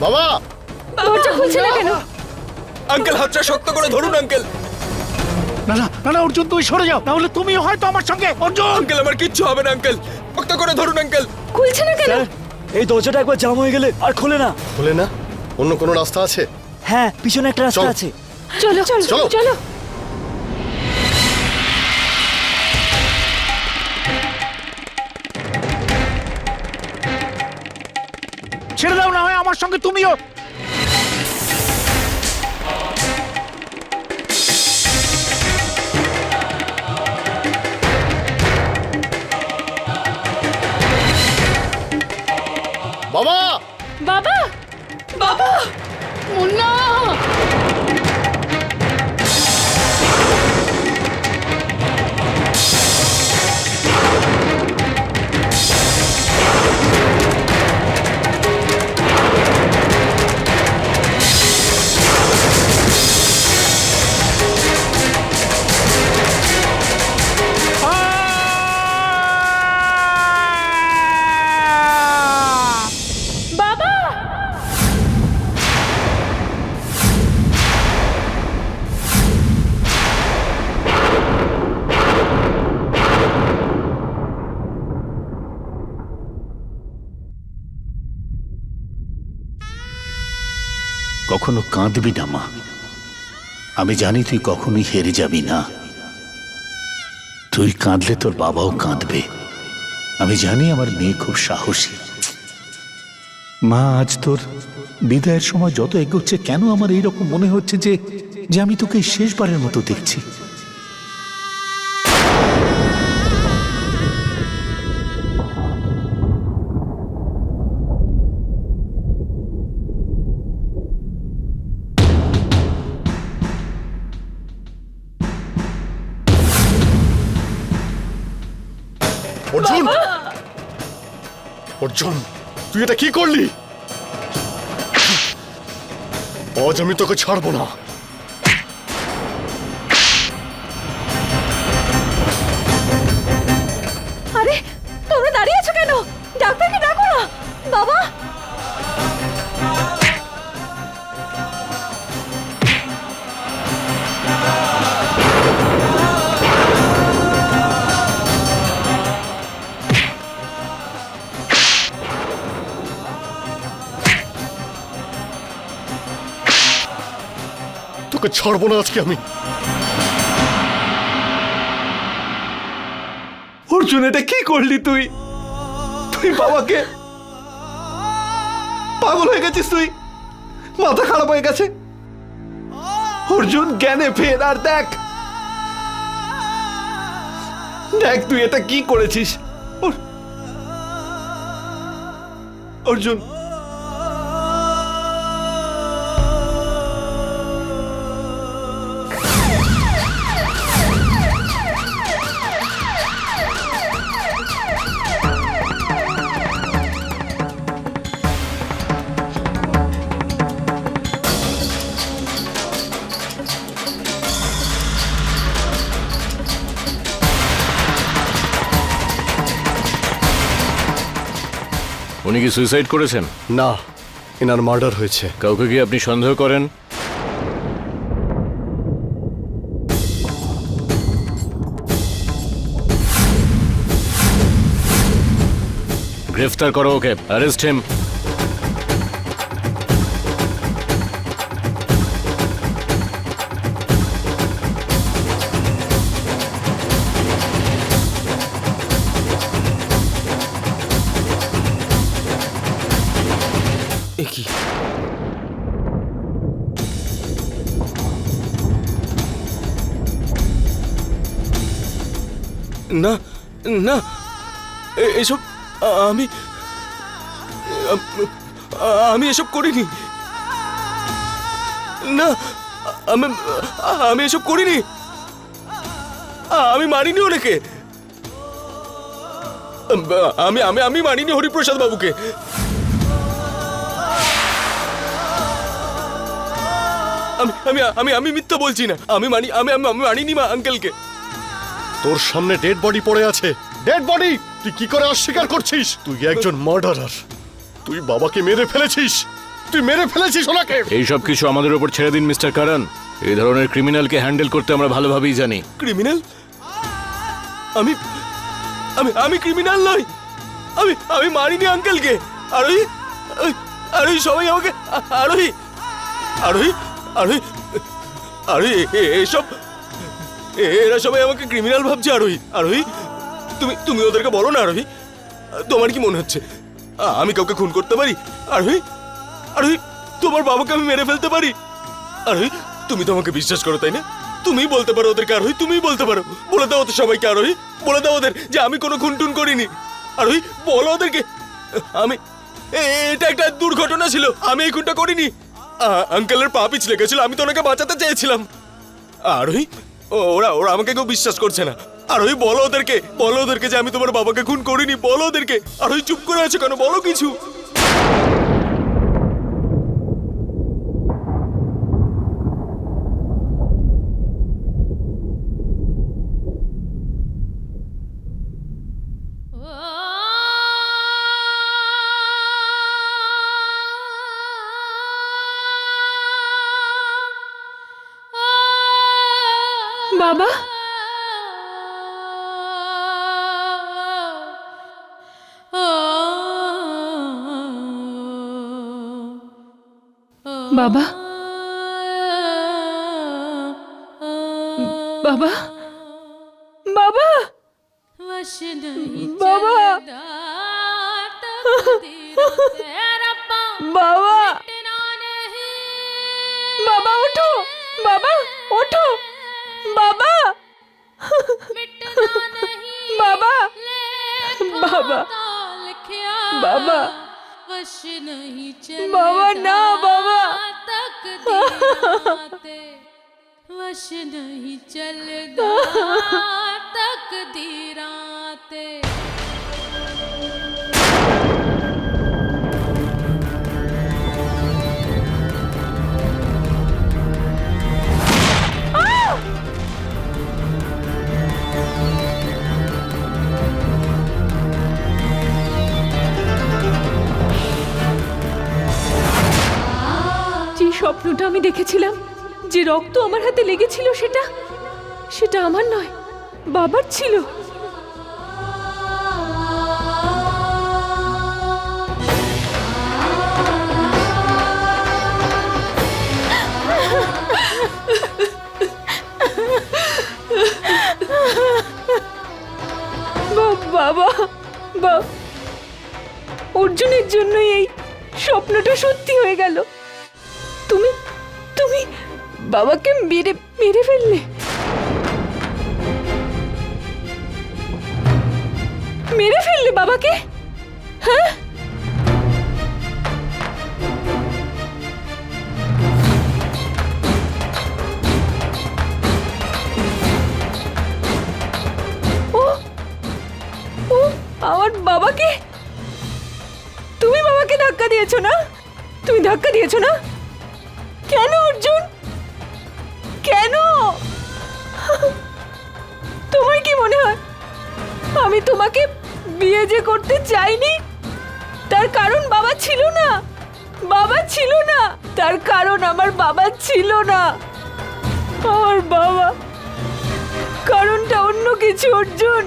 বাবা! দরজা খুলছে না কেন? আঙ্কেল হাতটা শক্ত করে ধরুন আঙ্কেল। না না না না অর্জুন তুই সরে যাও। তাহলে তুমিও হয়তো আমার সঙ্গে। অর্জুন! আঙ্কেল আমার কিচ্ছু হবে না আঙ্কেল। শক্ত করে ধরুন আঙ্কেল। খুলছে না কেন? এই দরজাটা একবার জাম হয়ে গেলে আর খোলে না। খুলে না? অন্য কোনো রাস্তা আছে? হ্যাঁ পিছনে একটা রাস্তা চল। আছে। চলো। চলো চলো। আমার সঙ্গে তুমিও কখনো কাঁদবি না, মা। আমি জানি তুই কখনোই হেরে যাবি না। তুই কাঁদলে তোর বাবাও কাঁদবে। আমি জানি আমার মেয়ে খুব সাহসী। মা, আজ তোর বিদায়ের সময় যত এগোচ্ছে, কেন আমার এইরকম মনে হচ্ছে যে যে আমি তোকে শেষবারের মতো দেখছি? অর্জুন তুই এটা কি করলি? আজ আমি তোকে ছাড়বো না। তোকে ছাড়বো না আজকে আমি। অর্জুন, এটা কি করলি তুই? তুই বাবাকে পাগল হয়ে গেছিস তুই? মাথা খারাপ হয়ে গেছে। অর্জুন, জ্ঞানে ফের, আর দেখ। দেখ তুই এটা কি করেছিস। অর- অর্জুন কি সুইসাইড করেছেন? না এনার মার্ডার হয়েছে। কাউকে কি আপনি সন্দেহ করেন? গ্রেফতার করো ওকে অ্যারেস্ট হিম না না এসব আমি আমি এসব করিনি। না, আমি আমি এসব করিনি। আমি মারিনি ওনাকে। আমি আমি আমি মানিনি হরিপ্রসাদ বাবুকে। আমি আমি আমি আমি মিথ্যা বলছি না। আমি মানি, আমি আমি মানিনি মা আঙ্কেলকে তোর সামনে ডেড বডি পড়ে আছে। ডেড বডি তুই কি করে অস্বীকার করছিস? তুই একজন মার্ডারার তুই বাবাকে মেরে ফেলেছিস। তুই মেরে ফেলেছিস ওনাকে। এই সব কিছু আমাদের উপর ছেড়ে দিন মিস্টার কারণ এই ধরনের ক্রিমিনালকে হ্যান্ডেল করতে আমরা ভালোভাবেই জানি। ক্রিমিনাল আমি আমি আমি ক্রিমিনাল নই। আমি আমি মারিনি আঙ্কেলকে আরোহী আরোহী সবাই আমাকে আরোহী আরোহী আরোহী আরোহী এ- এ- এসব এ- এরা সবাই আমাকে ক্রিমিনাল ভাবছে, আরোহী। আরোহী, তুমি তুমি ওদেরকে বলো না, আরোহী। তোমার কি মনে হচ্ছে? আমি কাউকে খুন করতে পারি? আরোহী আরোহী, তোমার বাবাকে আমি মেরে ফেলতে পারি? আরোহী, তুমি তো আমাকে বিশ্বাস করো, তাই না? তুমিই বলতে পারো ওদেরকে, আরোহী, তুমিই বলতে পারো। বলে দাও ওদের সবাইকে, আরোহী। বলে দাও ওদের যে আমি কোনো খুন টুন করিনি। আরোহী, বলো ওদেরকে। আমি এটা একটা দুর্ঘটনা ছিল। আমি এই খুনটা করিনি। আঙ্কেলের পা পিছলে গেছিল, আমি তো ওনাকে বাঁচাতে চেয়েছিলাম। আরোহী ওরা ওরা আমাকে কেউ বিশ্বাস করছে না। আর ওই বলো ওদেরকে বলো ওদেরকে যে আমি তোমার বাবাকে খুন করিনি, বলো ওদেরকে। আর ওই চুপ করে আছো কেন? বলো কিছু। বাবা? বাবা? বাবা? বাবা? বাবা? বাবা ওঠো। বাবা ওঠো। বাবা? বাবা? বাবা? বাবা? वश नहीं चलेगा बाबा ना बाबा। तक वश नहीं चलेगा तक दीराते দেখেছিলাম যে রক্ত আমার হাতে লেগেছিল সেটা সেটা আমার নয়, বাবার ছিল। বাবা, বা, অর্জুনের জন্যই এই স্বপ্নটা সত্যি হয়ে গেল। তুমি বাবাকে মেরে মেরে ফেললে মেরে ফেললে বাবাকে হ্যাঁ ও ও আমার বাবাকে তুমি বাবাকে ধাক্কা দিয়েছ না তুমি ধাক্কা দিয়েছ না কেন অর্জুন কেন? তোমার কি মনে হয়? আমি তোমাকে বিয়ে যে করতে চাইনি, তার কারণ বাবা ছিল না। বাবা ছিল না, তার কারণ আমার বাবা ছিল না। আমার বাবা কারণটা অন্য কিছু, অর্জুন।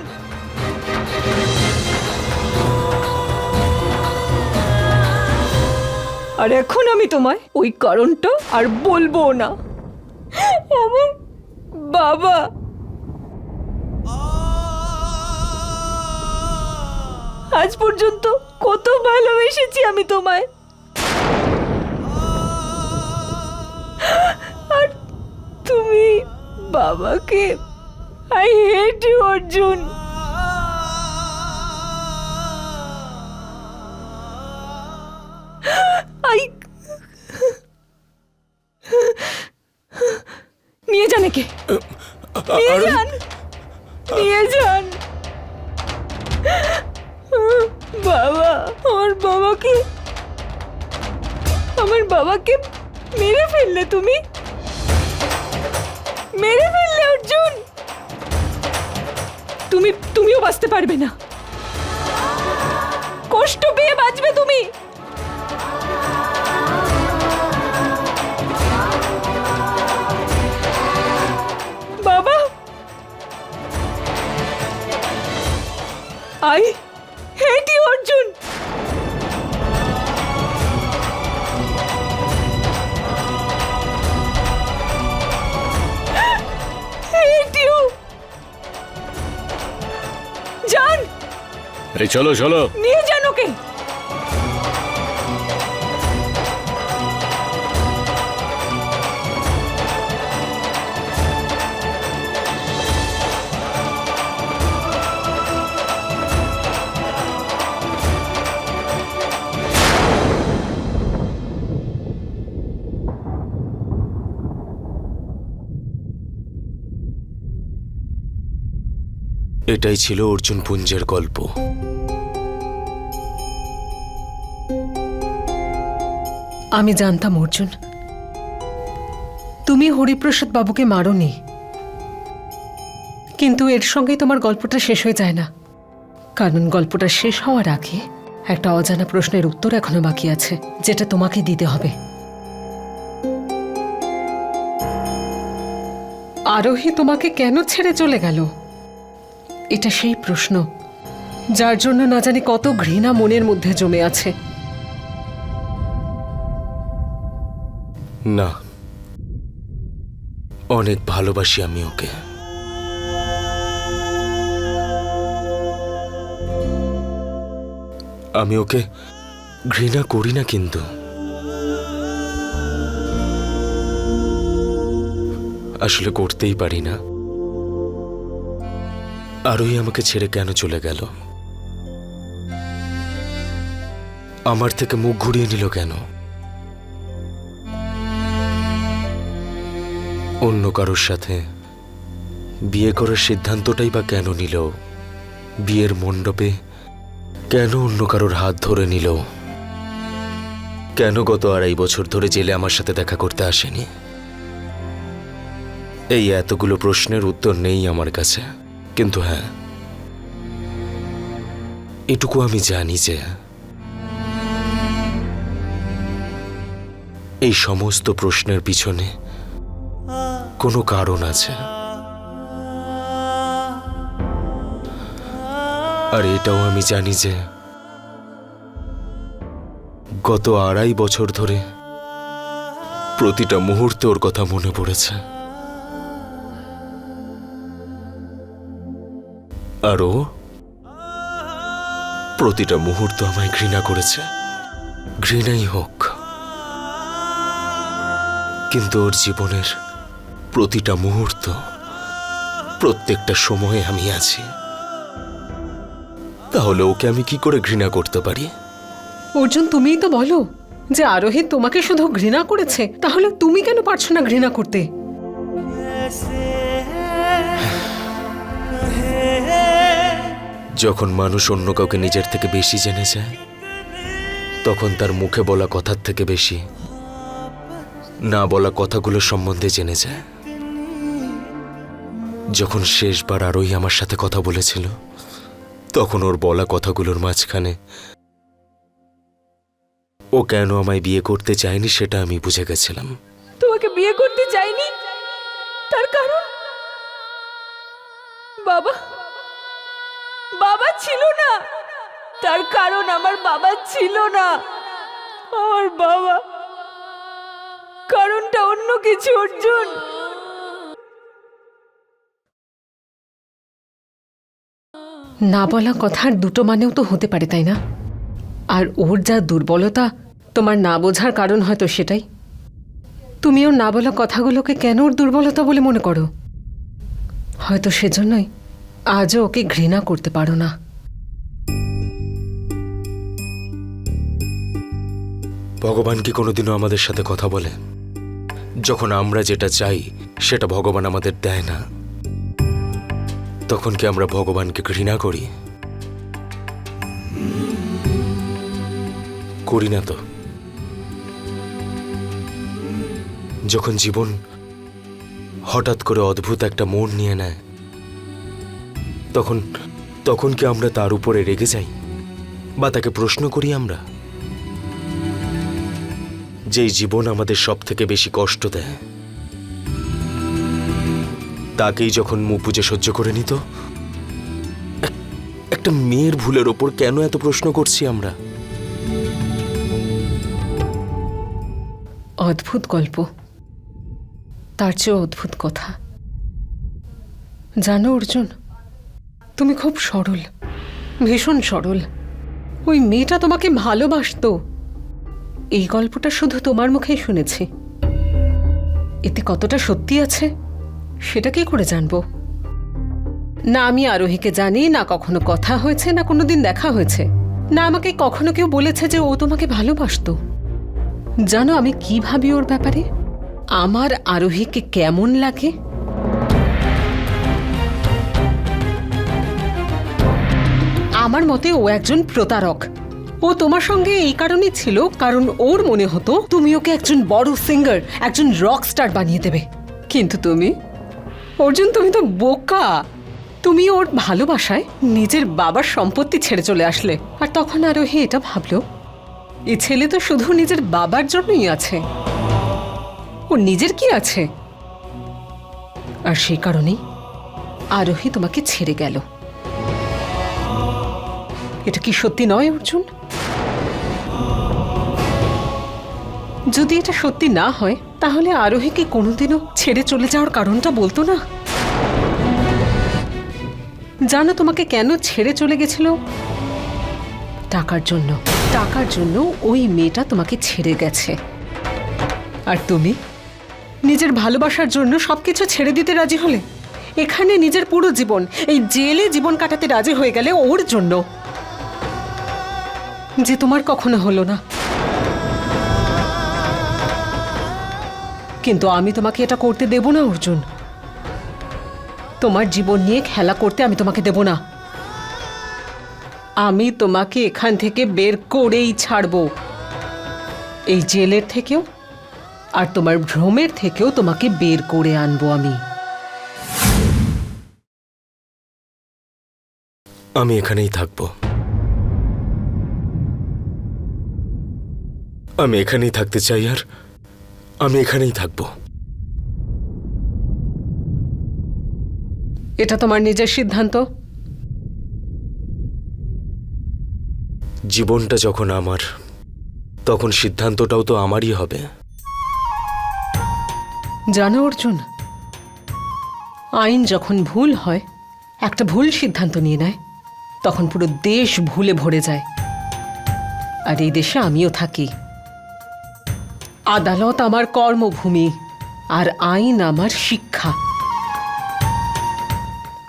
আর এখন আমি তোমায় ওই কারণটা আর বলব না। আমার বাবা। আজ পর্যন্ত কত ভালোবেসেছি আমি তোমায়। আর তুমি বাবাকে আই হেট ইউ অর্জুন। নিয়ে যান। একে নিয়ে যান। নিয়ে আমার বাবাকে আমার বাবাকে মেরে ফেললে তুমি? মেরে ফেললে অর্জুন! তুমি তুমিও বাঁচতে পারবে না। কষ্ট পেয়ে বাঁচবে তুমি। I hate you Arjun. জান। আরে চলো চলো। নিয়ে এটাই ছিল অর্জুন পুঞ্জের গল্প। আমি জানতাম, অর্জুন। তুমি হরিপ্রসাদ বাবুকে মারোনি। কিন্তু এর সঙ্গে তোমার গল্পটা শেষ হয়ে যায় না। কারণ গল্পটা শেষ হওয়ার আগে একটা অজানা প্রশ্নের উত্তর এখনও বাকি আছে, যেটা তোমাকে দিতে হবে। আরোহী তোমাকে কেন ছেড়ে চলে গেল? এটা সেই প্রশ্ন, যার জন্য না জানি কত ঘৃণা মনের মধ্যে জমে আছে। না, অনেক ভালোবাসি আমি ওকে। আমি ওকে ঘৃণা করি না কিন্তু। আসলে করতেই পারি না। আরোই আমাকে ছেড়ে কেন চলে গেল? আমার থেকে মুখ ঘুরিয়ে নিল কেন? অন্য কারোর সাথে বিয়ে করার সিদ্ধান্তটাই বা কেন নিল? বিয়ের মণ্ডপে কেন অন্য কারোর হাত ধরে নিল? কেন গত আড়াই বছর ধরে জেলে আমার সাথে দেখা করতে আসেনি? এই এতগুলো প্রশ্নের উত্তর নেই আমার কাছে। কিন্তু হ্যাঁ এটুকু আমি জানি যে এই সমস্ত প্রশ্নের পিছনে কোনো কারণ আছে। আর এটাও আমি জানি যে গত আড়াই বছর ধরে প্রতিটা মুহূর্তে ওর কথা মনে পড়েছে। আর? ও প্রতিটা মুহূর্ত আমায় ঘৃণা করেছে। ঘৃণাই হোক। কিন্তু ওর জীবনের প্রতিটা মুহূর্ত প্রত্যেকটা সময়ে আমি আছি। তাহলে ওকে আমি কি করে ঘৃণা করতে পারি? অর্জুন তুমিই তো বলো যে আরোহী তোমাকে শুধু ঘৃণা করেছে তাহলে তুমি কেন পারছ না ঘৃণা করতে? যখন মানুষ অন্য কাউকে নিজের থেকে বেশি জেনে যায়, তখন তার মুখে বলা কথার থেকে বেশি না বলা কথাগুলো সম্বন্ধে জেনে যায়। যখন শেষবার আরোই আমার সাথে কথা বলেছিল, তখন ওর বলা কথাগুলোর মাঝখানে, ও কেন আমায় বিয়ে করতে চায়নি সেটা আমি বুঝে গেছিলাম। তোমাকে বিয়ে করতে চাইনি? তার কারণ? বাবা? বাবা ছিল না। তার কারণ আমার বাবা ছিল না। আমার বাবা কারণটা অন্য কিছু, অর্জুন। না বলা কথার দুটো মানেও তো হতে পারে, তাই না? আর ওর যা দুর্বলতা, তোমার না বোঝার কারণ হয়তো সেটাই। তুমি ওর না বলা কথাগুলোকে কেন ওর দুর্বলতা বলে মনে করো? হয়তো সেজন্যই। আজও ওকে ঘৃণা করতে পারো না। ভগবান কি কোনোদিনও আমাদের সাথে কথা বলে? যখন আমরা যেটা চাই, সেটা ভগবান আমাদের দেয় না। তখন কি আমরা ভগবানকে ঘৃণা করি? করি না তো। যখন জীবন হঠাৎ করে অদ্ভুত একটা মোড় নিয়ে নেয় তখন তখন কি আমরা তার উপরে রেগে যাই? বা তাকে প্রশ্ন করি আমরা? যেই জীবন আমাদের সব থেকে বেশি কষ্ট দেয়। তাকেই যখন মুখ বুঝে সহ্য করে নিত, একটা মেয়ের ভুলের ওপর কেন এত প্রশ্ন করছি আমরা? অদ্ভুত গল্প। তার চেয়ে অদ্ভুত কথা। জানো, অর্জুন তুমি খুব সরল, ভীষণ সরল। ওই মেয়েটা তোমাকে ভালোবাসতো। এই গল্পটা শুধু তোমার মুখেই শুনেছি। এতে কতটা সত্যি আছে, সেটা কি করে জানব? না আমি আরোহীকে জানি, না কখনো কথা হয়েছে, না কোনোদিন দেখা হয়েছে। না আমাকে কখনো কেউ বলেছে যে ও তোমাকে ভালোবাসতো। জানো আমি কি ভাবি ওর ব্যাপারে? আমার আরোহীকে কেমন লাগে? আমার মতে ও একজন প্রতারক। ও তোমার সঙ্গে এই কারণেই ছিল, কারণ ওর মনে হতো তুমি ওকে একজন বড় সিঙ্গার একজন রক স্টার বানিয়ে দেবে। কিন্তু তুমি? অর্জুন, তুমি তো বোকা। তুমি ওর ভালোবাসায় নিজের বাবার সম্পত্তি ছেড়ে চলে আসলে। আর তখন আরোহী এটা ভাবলো, এ ছেলে তো শুধু নিজের বাবার জন্যই আছে। ও নিজের কি আছে? আর সেই কারণেই আরোহী তোমাকে ছেড়ে গেল। এটা কি সত্যি নয়, অর্জুন? যদি এটা সত্যি না হয়, তাহলে আরোহী কি কোনোদিনও ছেড়ে চলে যাওয়ার কারণটা বলতো না? জানো তোমাকে কেন ছেড়ে চলে গেছিল? টাকার জন্য। টাকার জন্য ওই মেয়েটা তোমাকে ছেড়ে গেছে। আর তুমি? নিজের ভালোবাসার জন্য সবকিছু ছেড়ে দিতে রাজি হলে? এখানে নিজের পুরো জীবন, এই জেলে জীবন কাটাতে রাজি হয়ে গেলে ওর জন্য। যে তোমার কখনো হলো না। কিন্তু আমি তোমাকে এটা করতে দেব না, অর্জুন। তোমার জীবন নিয়ে খেলা করতে আমি তোমাকে দেব না। আমি তোমাকে এখান থেকে বের করেই ছাড়ব। এই জেলের থেকেও আর তোমার ভ্রমের থেকেও তোমাকে বের করে আনব আমি। আমি এখানেই থাকব। আমি এখানেই থাকতে চাই আর আমি এখানেই থাকব। এটা তোমার নিজের সিদ্ধান্ত? জীবনটা যখন আমার তখন সিদ্ধান্তটাও তো আমারই হবে। জানো অর্জুন আইন যখন ভুল হয় একটা ভুল সিদ্ধান্ত নিয়ে নেয় তখন পুরো দেশ ভুলে ভরে যায়। আর এই দেশে আমিও থাকি। আদালত আমার কর্মভূমি আর আইন আমার শিক্ষা।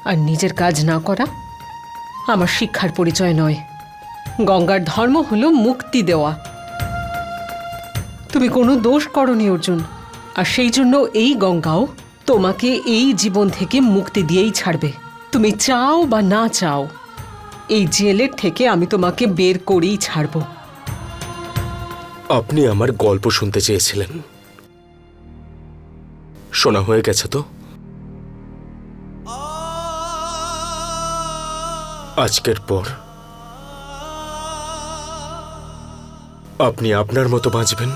আর নিজের কাজ না করা আমার শিক্ষার পরিচয় নয়। গঙ্গার ধর্ম হলো মুক্তি দেওয়া। তুমি কোনো দোষ করনি অর্জুন, আর সেই জন্য এই গঙ্গাও তোমাকে এই জীবন থেকে মুক্তি দিয়েই ছাড়বে। তুমি চাও বা না চাও, এই জেলের থেকে আমি তোমাকে বের করেই ছাড়ব। আপনি আমার গল্প শুনতে চেয়েছিলেন। শোনা হয়ে গেছে তো? আজকের পর। আপনি আপনার মতো বাঁচবেন,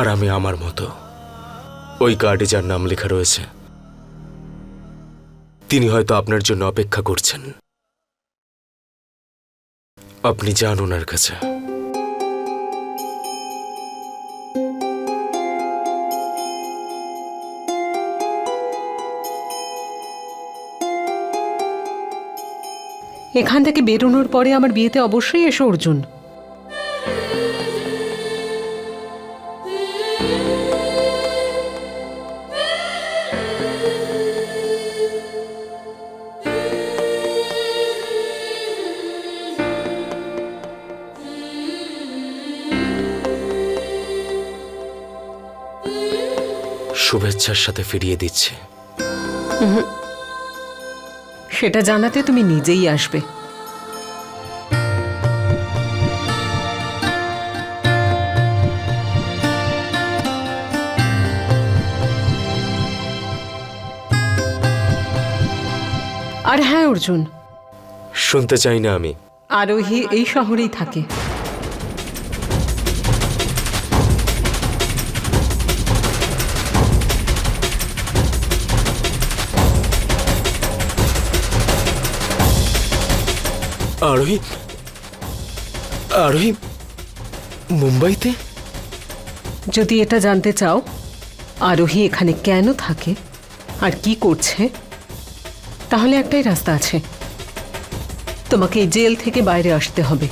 আর আমি আমার মতো। ওই কার্ডে যার নাম লেখা রয়েছে, তিনি হয়তো আপনার জন্য অপেক্ষা করছেন। আপনি যান ওনার কাছে। এখান থেকে বেরোনোর পরে আমার বিয়েতে অবশ্যই এসো অর্জুন। শুভেচ্ছার সাথে ফিরিয়ে দিচ্ছে। সেটা জানাতে তুমি নিজেই আসবে। আর হ্যাঁ অর্জুন। শুনতে চাই না আমি। আরোহী এই শহরেই থাকে। আরোহী আরোহী, মুম্বাইতে? যদি এটা জানতে চাও, আরোহী এখানে কেন থাকে আর কি করছে, তাহলে একটাই রাস্তা আছে। তোমাকে জেল থেকে বাইরে আসতে হবে।